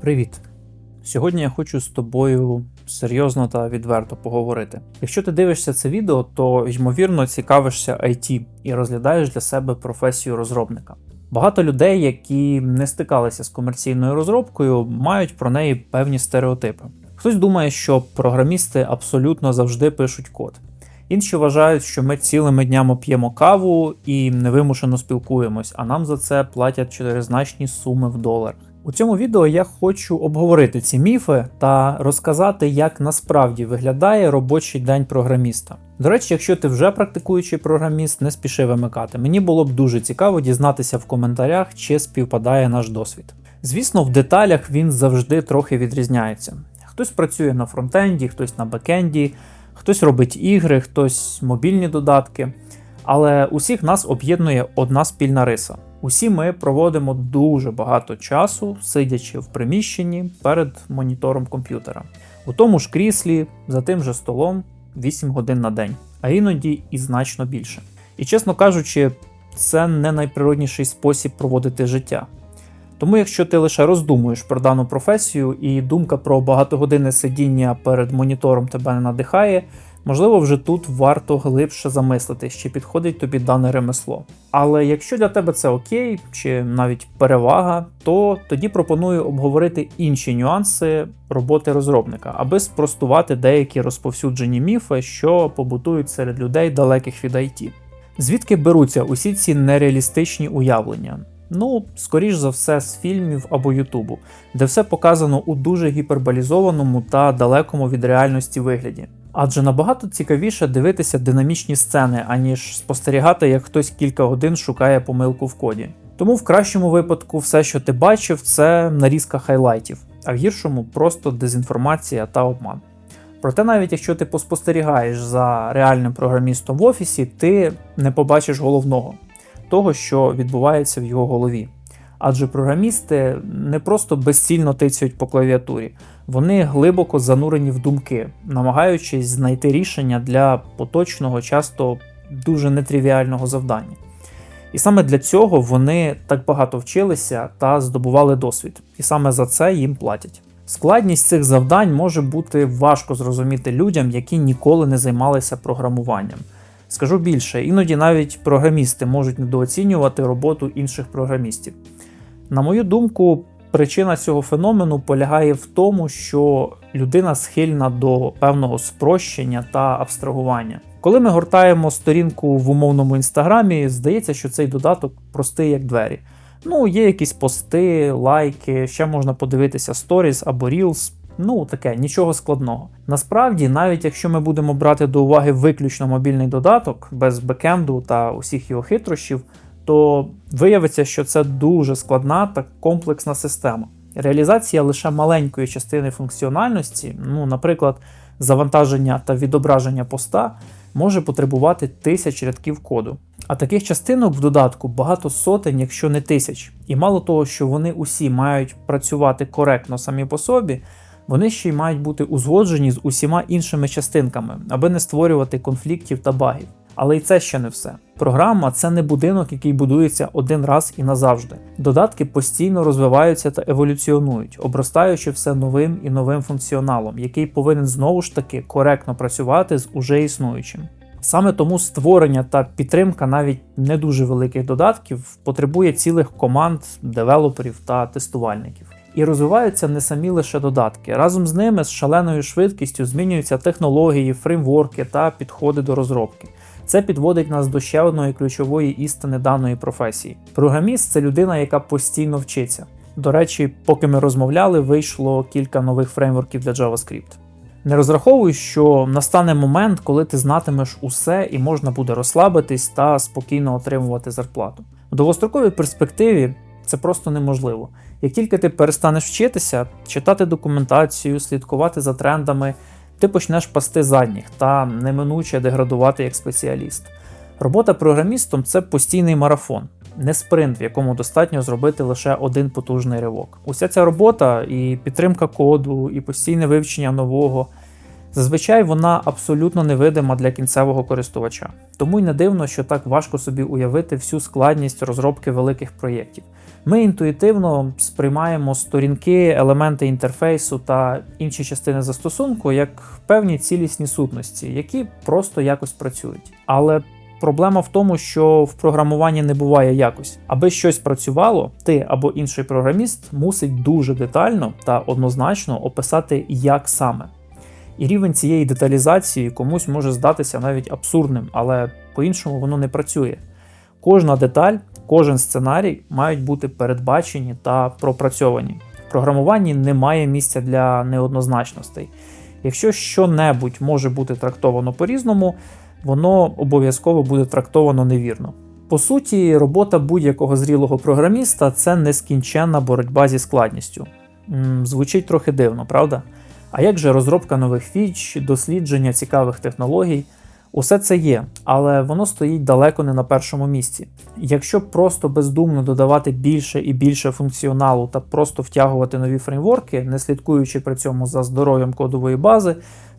Привіт! Сьогодні я хочу з тобою серйозно та відверто поговорити. Якщо ти дивишся це відео, то ймовірно цікавишся IT і розглядаєш для себе професію розробника. Багато людей, які не стикалися з комерційною розробкою, мають про неї певні стереотипи. Хтось думає, що програмісти абсолютно завжди пишуть код. Інші вважають, що ми цілими днями п'ємо каву і невимушено спілкуємось, а нам за це платять чотиризначні суми в доларах. У цьому відео я хочу обговорити ці міфи та розказати, як насправді виглядає робочий день програміста. До речі, якщо ти вже практикуючий програміст, не спіши вимикати. Мені було б дуже цікаво дізнатися в коментарях, чи співпадає наш досвід. Звісно, в деталях він завжди трохи відрізняється. Хтось працює на фронтенді, хтось на бекенді, хтось робить ігри, хтось мобільні додатки. Але усіх нас об'єднує одна спільна риса. Усі ми проводимо дуже багато часу, сидячи в приміщенні перед монітором комп'ютера. У тому ж кріслі, за тим же столом 8 годин на день, а іноді і значно більше. І чесно кажучи, це не найприродніший спосіб проводити життя. Тому, якщо ти лише роздумуєш про дану професію і думка про багатогодинне сидіння перед монітором тебе не надихає, можливо, вже тут варто глибше замислити, чи підходить тобі дане ремесло. Але якщо для тебе це окей, чи навіть перевага, то тоді пропоную обговорити інші нюанси роботи розробника, аби спростувати деякі розповсюджені міфи, що побутують серед людей далеких від IT. Звідки беруться усі ці нереалістичні уявлення? Ну, скоріш за все, з фільмів або Ютубу, де все показано у дуже гіперболізованому та далекому від реальності вигляді. Адже набагато цікавіше дивитися динамічні сцени, аніж спостерігати, як хтось кілька годин шукає помилку в коді. Тому в кращому випадку все, що ти бачив, це нарізка хайлайтів, а в гіршому просто дезінформація та обман. Проте, навіть якщо ти поспостерігаєш за реальним програмістом в офісі, ти не побачиш головного того, що відбувається в його голові. Адже програмісти не просто безцільно тицяють по клавіатурі, вони глибоко занурені в думки, намагаючись знайти рішення для поточного, часто дуже нетривіального завдання. І саме для цього вони так багато вчилися та здобували досвід, і саме за це їм платять. Складність цих завдань може бути важко зрозуміти людям, які ніколи не займалися програмуванням. Скажу більше, іноді навіть програмісти можуть недооцінювати роботу інших програмістів. На мою думку, причина цього феномену полягає в тому, що людина схильна до певного спрощення та абстрагування. Коли ми гортаємо сторінку в умовному інстаграмі, здається, що цей додаток простий як двері. Ну, є якісь пости, лайки, ще можна подивитися сторіс або Reels, Ну, таке, нічого складного. Насправді, навіть якщо ми будемо брати до уваги виключно мобільний додаток без бекенду та усіх його хитрощів, то виявиться, що це дуже складна та комплексна система. Реалізація лише маленької частини функціональності, ну, наприклад, завантаження та відображення поста, може потребувати тисяч рядків коду. А таких частинок в додатку багато сотень, якщо не тисяч. І мало того, що вони усі мають працювати коректно самі по собі вони ще й мають бути узгоджені з усіма іншими частинками, аби не створювати конфліктів та багів. Але й це ще не все. Програма це не будинок, який будується один раз і назавжди. Додатки постійно розвиваються та еволюціонують, обростаючи все новим і новим функціоналом, який повинен знову ж таки коректно працювати з уже існуючим. Саме тому створення та підтримка навіть не дуже великих додатків потребує цілих команд, девелоперів та тестувальників. І розвиваються не самі лише додатки. Разом з ними з шаленою швидкістю змінюються технології, фреймворки та підходи до розробки. Це підводить нас до ще одної ключової істини даної професії. Програміст це людина, яка постійно вчиться. До речі, поки ми розмовляли, вийшло кілька нових фреймворків для JavaScript. Не розраховуй, що настане момент, коли ти знатимеш усе і можна буде розслабитись та спокійно отримувати зарплату. В довгостроковій перспективі це просто неможливо. Як тільки ти перестанеш вчитися, читати документацію, слідкувати за трендами, ти почнеш пасти задніх та неминуче деградувати як спеціаліст. Робота програмістом це постійний марафон, не спринт, в якому достатньо зробити лише один потужний ривок. Уся ця робота і підтримка коду, і постійне вивчення нового Зазвичай вона абсолютно невидима для кінцевого користувача, тому й не дивно, що так важко собі уявити всю складність розробки великих проєктів. Ми інтуїтивно сприймаємо сторінки, елементи інтерфейсу та інші частини застосунку як певні цілісні сутності, які просто якось працюють. Але проблема в тому, що в програмуванні не буває якось. Аби щось працювало, ти або інший програміст мусить дуже детально та однозначно описати, як саме. І рівень цієї деталізації комусь може здатися навіть абсурдним, але по-іншому воно не працює. Кожна деталь, кожен сценарій мають бути передбачені та пропрацьовані. В програмуванні немає місця для неоднозначностей. Якщо що-небудь може бути трактовано по-різному, воно обов'язково буде трактовано невірно. По суті, робота будь-якого зрілого програміста це нескінченна боротьба зі складністю. Звучить трохи дивно, правда? А як же розробка нових фіч, дослідження цікавих технологій? Усе це є, але воно стоїть далеко не на першому місці. Якщо просто бездумно додавати більше і більше функціоналу та просто втягувати нові фреймворки, не слідкуючи при цьому за здоров'ям кодової бази,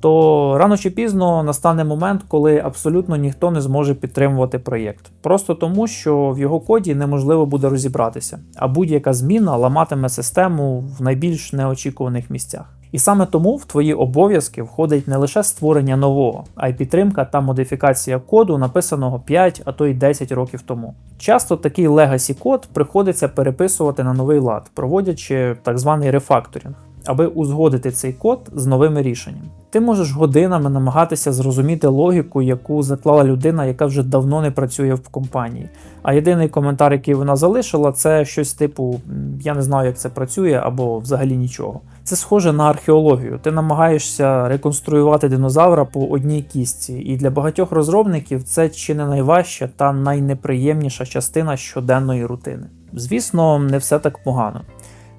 то рано чи пізно настане момент, коли абсолютно ніхто не зможе підтримувати проєкт. Просто тому, що в його коді неможливо буде розібратися, а будь-яка зміна ламатиме систему в найбільш неочікуваних місцях. І саме тому в твої обов'язки входить не лише створення нового, а й підтримка та модифікація коду, написаного 5, а то й 10 років тому. Часто такий legacy код приходиться переписувати на новий лад, проводячи так званий рефакторинг, аби узгодити цей код з новими рішеннями. Ти можеш годинами намагатися зрозуміти логіку, яку заклала людина, яка вже давно не працює в компанії. А єдиний коментар, який вона залишила, це щось типу: я не знаю, як це працює, або взагалі нічого. Це схоже на археологію. Ти намагаєшся реконструювати динозавра по одній кістці, і для багатьох розробників це чи не найважча та найнеприємніша частина щоденної рутини. Звісно, не все так погано.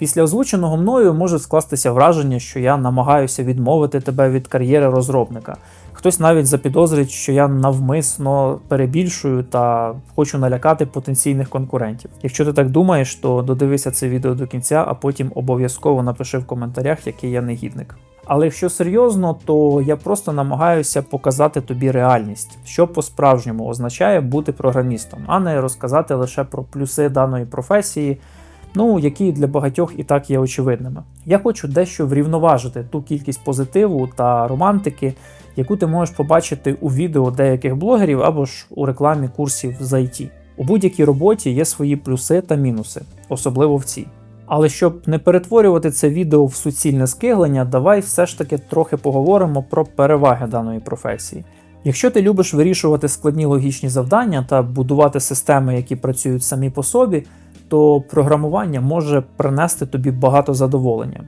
Після озвученого мною може скластися враження, що я намагаюся відмовити тебе від кар'єри розробника. Хтось навіть запідозрить, що я навмисно перебільшую та хочу налякати потенційних конкурентів. Якщо ти так думаєш, то додивися це відео до кінця, а потім обов'язково напиши в коментарях, який я негідник. Але якщо серйозно, то я просто намагаюся показати тобі реальність, що по-справжньому означає бути програмістом, а не розказати лише про плюси даної професії, ну які для багатьох і так є очевидними. Я хочу дещо врівноважити ту кількість позитиву та романтики, яку ти можеш побачити у відео деяких блогерів або ж у рекламі курсів з IT. У будь-якій роботі є свої плюси та мінуси, особливо в цій. Але щоб не перетворювати це відео в суцільне скиглення, давай все ж таки трохи поговоримо про переваги даної професії. Якщо ти любиш вирішувати складні логічні завдання та будувати системи, які працюють самі по собі, то програмування може принести тобі багато задоволення.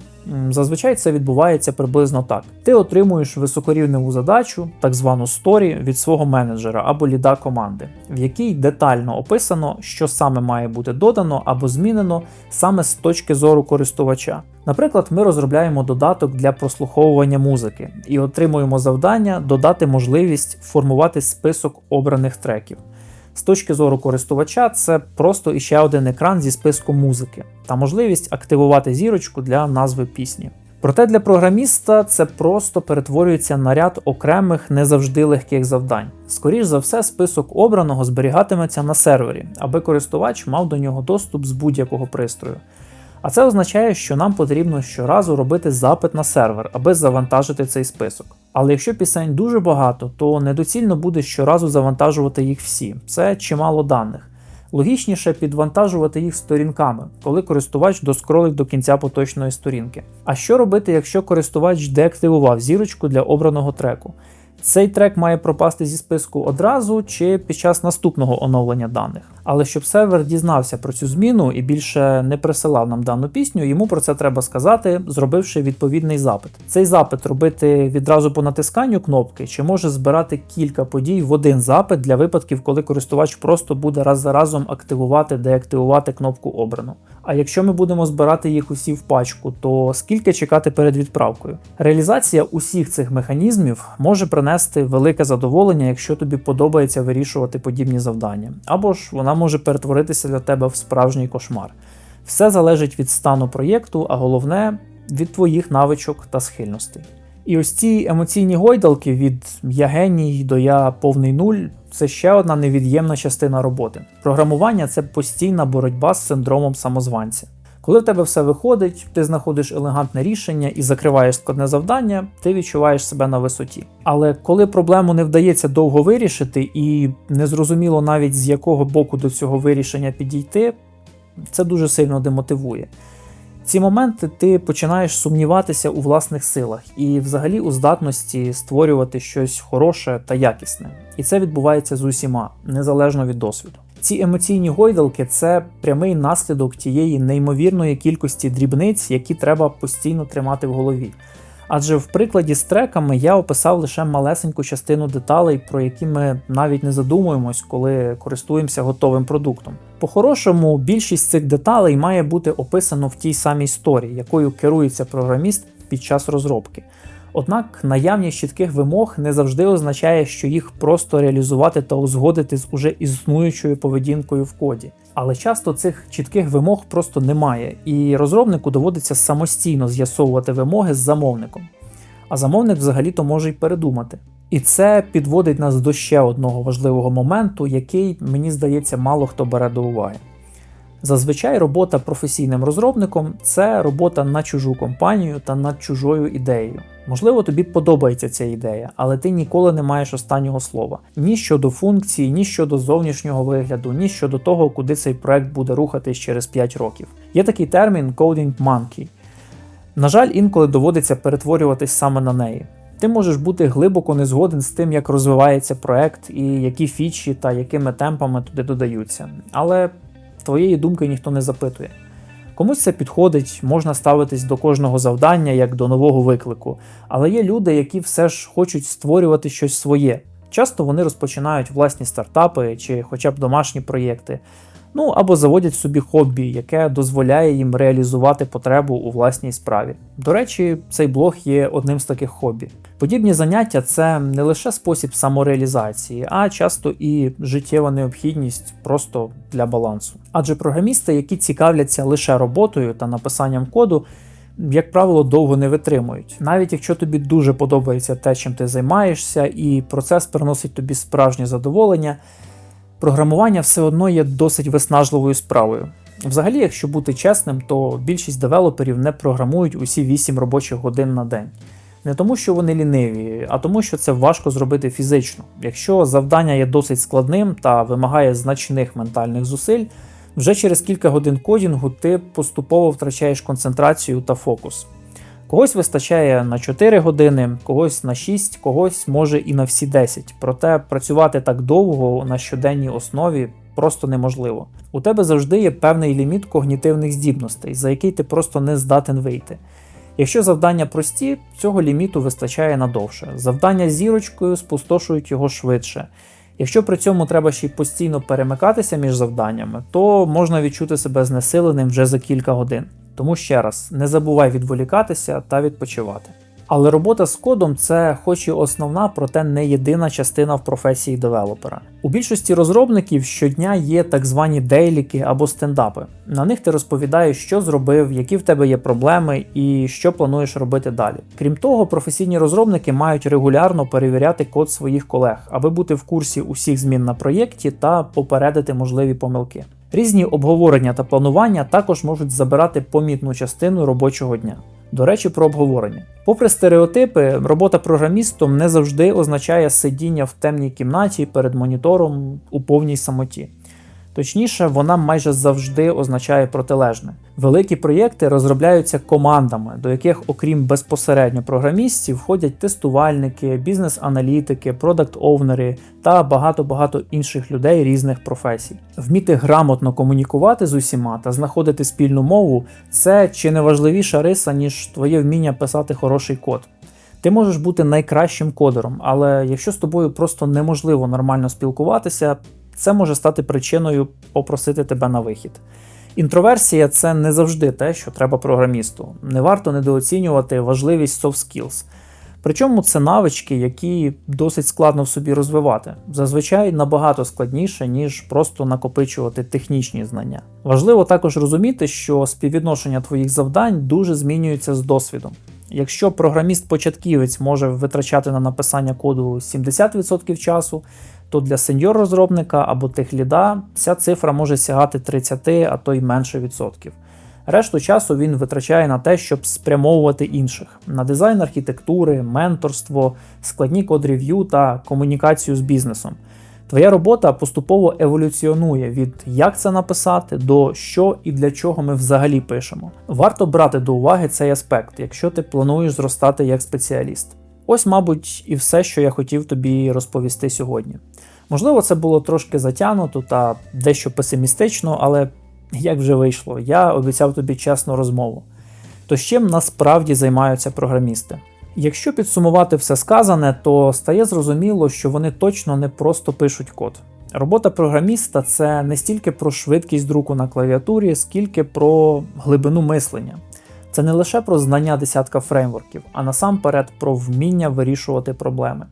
Зазвичай це відбувається приблизно так: ти отримуєш високорівневу задачу, так звану сторі, від свого менеджера або ліда команди, в якій детально описано, що саме має бути додано або змінено саме з точки зору користувача. Наприклад, ми розробляємо додаток для прослуховування музики і отримуємо завдання додати можливість формувати список обраних треків. З точки зору користувача, це просто іще один екран зі списком музики та можливість активувати зірочку для назви пісні. Проте для програміста це просто перетворюється на ряд окремих не завжди легких завдань. Скоріше за все, список обраного зберігатиметься на сервері, аби користувач мав до нього доступ з будь-якого пристрою. А це означає, що нам потрібно щоразу робити запит на сервер, аби завантажити цей список. Але якщо пісень дуже багато, то недоцільно буде щоразу завантажувати їх всі. Це чимало даних. Логічніше підвантажувати їх сторінками, коли користувач доскролить до кінця поточної сторінки. А що робити, якщо користувач деактивував зірочку для обраного треку? Цей трек має пропасти зі списку одразу чи під час наступного оновлення даних. Але щоб сервер дізнався про цю зміну і більше не присилав нам дану пісню, йому про це треба сказати, зробивши відповідний запит. Цей запит робити відразу по натисканню кнопки, чи може збирати кілька подій в один запит для випадків, коли користувач просто буде раз за разом активувати, деактивувати кнопку обрано. А якщо ми будемо збирати їх усі в пачку, то скільки чекати перед відправкою? Реалізація усіх цих механізмів може принести велике задоволення, якщо тобі подобається вирішувати подібні завдання, або ж вона може перетворитися для тебе в справжній кошмар. Все залежить від стану проєкту, а головне від твоїх навичок та схильностей. І ось ці емоційні гойдалки від я геній до я повний нуль це ще одна невід'ємна частина роботи. Програмування це постійна боротьба з синдромом самозванця. Коли в тебе все виходить, ти знаходиш елегантне рішення і закриваєш складне завдання, ти відчуваєш себе на висоті. Але коли проблему не вдається довго вирішити, і незрозуміло навіть з якого боку до цього вирішення підійти, це дуже сильно демотивує. Ці моменти ти починаєш сумніватися у власних силах і взагалі у здатності створювати щось хороше та якісне. І це відбувається з усіма, незалежно від досвіду. Ці емоційні гойдалки це прямий наслідок тієї неймовірної кількості дрібниць, які треба постійно тримати в голові. Адже в прикладі з треками я описав лише малесеньку частину деталей, про які ми навіть не задумуємось, коли користуємося готовим продуктом. По-хорошому, більшість цих деталей має бути описано в тій самій історії, якою керується програміст під час розробки. Однак наявність чітких вимог не завжди означає, що їх просто реалізувати та узгодити з уже існуючою поведінкою в коді. Але часто цих чітких вимог просто немає, і розробнику доводиться самостійно з'ясовувати вимоги з замовником. А замовник взагалі-то може й передумати. І це підводить нас до ще одного важливого моменту, який, мені здається, мало хто бере до уваги. Зазвичай робота професійним розробником це робота на чужу компанію та над чужою ідеєю. Можливо, тобі подобається ця ідея, але ти ніколи не маєш останнього слова ні щодо функції, ні щодо зовнішнього вигляду, ні щодо того, куди цей проект буде рухатись через 5 років. Є такий термін Coding Monkey. На жаль, інколи доводиться перетворюватись саме на неї. Ти можеш бути глибоко не згоден з тим, як розвивається проект і які фічі та якими темпами туди додаються. Але твоєї думки ніхто не запитує. Комусь це підходить, можна ставитись до кожного завдання як до нового виклику, але є люди, які все ж хочуть створювати щось своє. Часто вони розпочинають власні стартапи чи хоча б домашні проєкти, ну або заводять собі хобі, яке дозволяє їм реалізувати потребу у власній справі. До речі, цей блог є одним з таких хобі. Подібні заняття це не лише спосіб самореалізації, а часто і життєва необхідність просто для балансу. Адже програмісти, які цікавляться лише роботою та написанням коду, як правило, довго не витримують. Навіть якщо тобі дуже подобається те, чим ти займаєшся, і процес приносить тобі справжнє задоволення, програмування все одно є досить виснажливою справою. Взагалі, якщо бути чесним, то більшість девелоперів не програмують усі 8 робочих годин на день. Не тому, що вони ліниві, а тому, що це важко зробити фізично. Якщо завдання є досить складним та вимагає значних ментальних зусиль, вже через кілька годин кодінгу ти поступово втрачаєш концентрацію та фокус. Когось вистачає на 4 години, когось на 6, когось може і на всі 10. Проте працювати так довго на щоденній основі просто неможливо. У тебе завжди є певний ліміт когнітивних здібностей, за який ти просто не здатен вийти. Якщо завдання прості, цього ліміту вистачає надовше. Завдання зірочкою спустошують його швидше. Якщо при цьому треба ще й постійно перемикатися між завданнями, то можна відчути себе знесиленим вже за кілька годин. Тому ще раз, не забувай відволікатися та відпочивати. Але робота з кодом це, хоч і основна, проте не єдина частина в професії девелопера. У більшості розробників щодня є так звані дейліки або стендапи. На них ти розповідаєш, що зробив, які в тебе є проблеми і що плануєш робити далі. Крім того, професійні розробники мають регулярно перевіряти код своїх колег, аби бути в курсі усіх змін на проєкті та попередити можливі помилки. Різні обговорення та планування також можуть забирати помітну частину робочого дня. До речі, про обговорення. Попри стереотипи, робота програмістом не завжди означає сидіння в темній кімнаті перед монітором у повній самоті. Точніше, вона майже завжди означає протилежне. Великі проєкти розробляються командами, до яких, окрім безпосередньо програмістів, входять тестувальники, бізнес-аналітики, продакт-овнери та багато-багато інших людей різних професій. Вміти грамотно комунікувати з усіма та знаходити спільну мову це чи не важливіша риса, ніж твоє вміння писати хороший код. Ти можеш бути найкращим кодером, але якщо з тобою просто неможливо нормально спілкуватися, це може стати причиною попросити тебе на вихід. Інтроверсія це не завжди те, що треба програмісту. Не варто недооцінювати важливість soft skills. Причому це навички, які досить складно в собі розвивати, зазвичай набагато складніше, ніж просто накопичувати технічні знання. Важливо також розуміти, що співвідношення твоїх завдань дуже змінюється з досвідом. Якщо програміст-початківець може витрачати на написання коду 70% часу, то для сеньор-розробника або техліда ця цифра може сягати 30, а то й менше відсотків. Решту часу він витрачає на те, щоб спрямовувати інших на дизайн архітектури, менторство, складні код-рев'ю та комунікацію з бізнесом. Твоя робота поступово еволюціонує від як це написати до що і для чого ми взагалі пишемо. Варто брати до уваги цей аспект, якщо ти плануєш зростати як спеціаліст. Ось, мабуть, і все, що я хотів тобі розповісти сьогодні. Можливо, це було трошки затягнуто та дещо песимістично, але як вже вийшло, я обіцяв тобі чесну розмову. То чим насправді займаються програмісти? Якщо підсумувати все сказане, то стає зрозуміло, що вони точно не просто пишуть код. Робота програміста це не стільки про швидкість друку на клавіатурі, скільки про глибину мислення. Це не лише про знання десятка фреймворків, а насамперед про вміння вирішувати проблеми.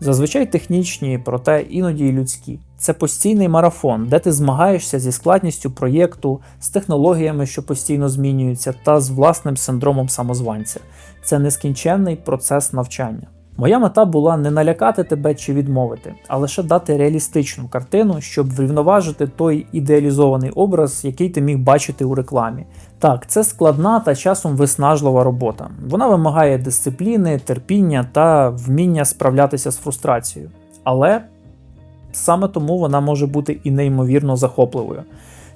Зазвичай технічні, проте іноді й людські. Це постійний марафон, де ти змагаєшся зі складністю проєкту, з технологіями, що постійно змінюються, та з власним синдромом самозванця. Це нескінченний процес навчання. Моя мета була не налякати тебе чи відмовити, а лише дати реалістичну картину, щоб врівноважити той ідеалізований образ, який ти міг бачити у рекламі. Так, це складна та часом виснажлива робота. Вона вимагає дисципліни, терпіння та вміння справлятися з фрустрацією. Але саме тому вона може бути і неймовірно захопливою.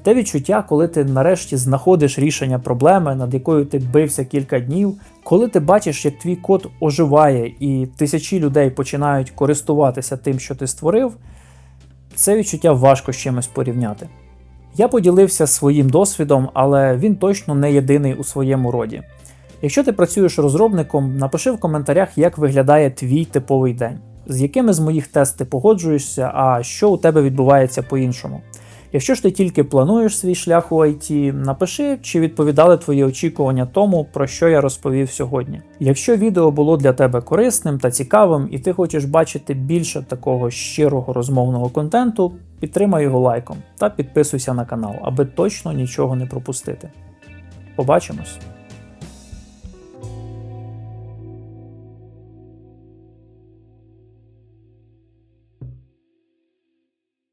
Те відчуття, коли ти нарешті знаходиш рішення проблеми, над якою ти бився кілька днів, коли ти бачиш, як твій код оживає і тисячі людей починають користуватися тим, що ти створив, це відчуття важко з чимось порівняти. Я поділився своїм досвідом, але він точно не єдиний у своєму роді. Якщо ти працюєш розробником, напиши в коментарях, як виглядає твій типовий день, з якими з моїх тест ти погоджуєшся, а що у тебе відбувається по-іншому. Якщо ж ти тільки плануєш свій шлях у IT, напиши, чи відповідали твої очікування тому, про що я розповів сьогодні. Якщо відео було для тебе корисним та цікавим, і ти хочеш бачити більше такого щирого розмовного контенту, підтримай його лайком та підписуйся на канал, аби точно нічого не пропустити. Побачимось!